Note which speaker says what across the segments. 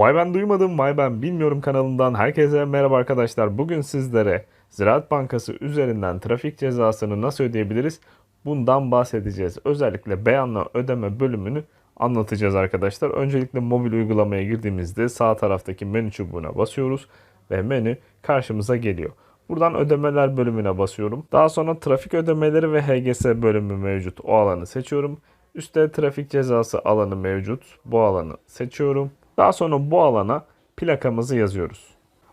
Speaker 1: Vay ben duymadım, vay ben bilmiyorum kanalından herkese merhaba arkadaşlar. Bugün sizlere Ziraat Bankası üzerinden trafik cezasını nasıl ödeyebiliriz? Bundan bahsedeceğiz. Özellikle beyanla ödeme bölümünü anlatacağız arkadaşlar. Öncelikle mobil uygulamaya girdiğimizde sağ taraftaki menü çubuğuna basıyoruz ve menü karşımıza geliyor. Buradan ödemeler bölümüne basıyorum. Daha sonra trafik ödemeleri ve HGS bölümü mevcut. O alanı seçiyorum. Üstte trafik cezası alanı mevcut. Bu alanı seçiyorum. Daha sonra bu alana plakamızı yazıyoruz.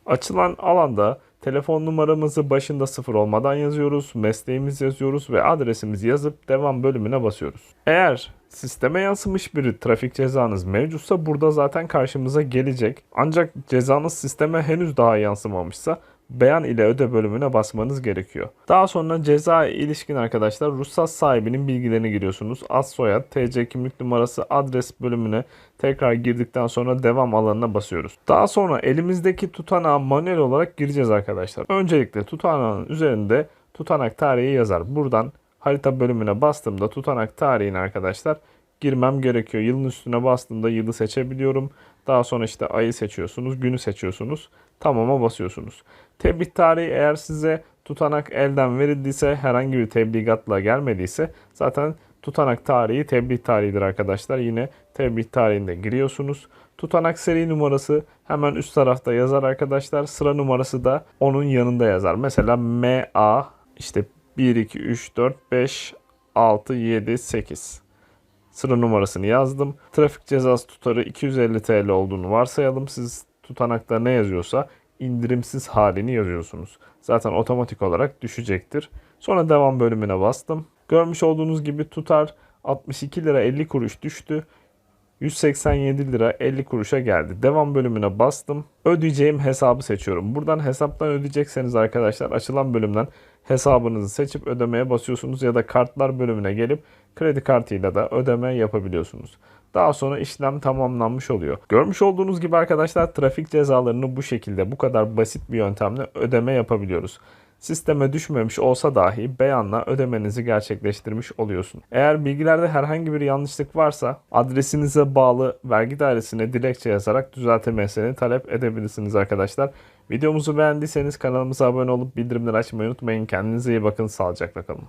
Speaker 1: Açılan alanda telefon numaramızı başında sıfır olmadan yazıyoruz, mesleğimizi yazıyoruz ve adresimizi yazıp devam bölümüne basıyoruz. Eğer sisteme yansımış bir trafik cezanız mevcutsa burada zaten karşımıza gelecek. Ancak cezanız sisteme henüz daha yansımamışsa beyan ile öde bölümüne basmanız gerekiyor. Daha sonra ceza ilişkin arkadaşlar ruhsat sahibinin bilgilerini giriyorsunuz. Ad soyad, TC kimlik numarası, adres bölümüne tekrar girdikten sonra devam alanına basıyoruz. Daha sonra elimizdeki tutanağı manuel olarak gireceğiz arkadaşlar. Öncelikle tutanağın üzerinde tutanak tarihi yazar. Buradan harita bölümüne bastığımda tutanak tarihini arkadaşlar girmem gerekiyor. Yılın üstüne bastığımda yılı seçebiliyorum. Daha sonra işte ayı seçiyorsunuz, günü seçiyorsunuz. Tamama basıyorsunuz. Tebliğ tarihi eğer size tutanak elden verildiyse herhangi bir tebligatla gelmediyse zaten tutanak tarihi tebliğ tarihidir arkadaşlar. Yine tebliğ tarihinde giriyorsunuz. Tutanak seri numarası hemen üst tarafta yazar arkadaşlar. Sıra numarası da onun yanında yazar. Mesela MA işte 1, 2, 3, 4, 5, 6, 7, 8 sıra numarasını yazdım. Trafik cezası tutarı 250 TL olduğunu varsayalım. Siz tutanakta ne yazıyorsa indirimsiz halini yazıyorsunuz. Zaten otomatik olarak düşecektir. Sonra devam bölümüne bastım. Görmüş olduğunuz gibi tutar 62 lira 50 kuruş düştü. 187 lira 50 kuruşa geldi. Devam bölümüne bastım. Ödeyeceğim hesabı seçiyorum. Buradan hesaptan ödeyecekseniz arkadaşlar açılan bölümden hesabınızı seçip ödemeye basıyorsunuz ya da kartlar bölümüne gelip kredi kartıyla da ödeme yapabiliyorsunuz. Daha sonra işlem tamamlanmış oluyor. Görmüş olduğunuz gibi arkadaşlar trafik cezalarını bu şekilde bu kadar basit bir yöntemle ödeme yapabiliyoruz. Sisteme düşmemiş olsa dahi beyanla ödemenizi gerçekleştirmiş oluyorsun. Eğer bilgilerde herhangi bir yanlışlık varsa adresinize bağlı vergi dairesine dilekçe yazarak düzeltilmesini talep edebilirsiniz arkadaşlar. Videomuzu beğendiyseniz kanalımıza abone olup bildirimleri açmayı unutmayın. Kendinize iyi bakın. Sağlıcakla kalın.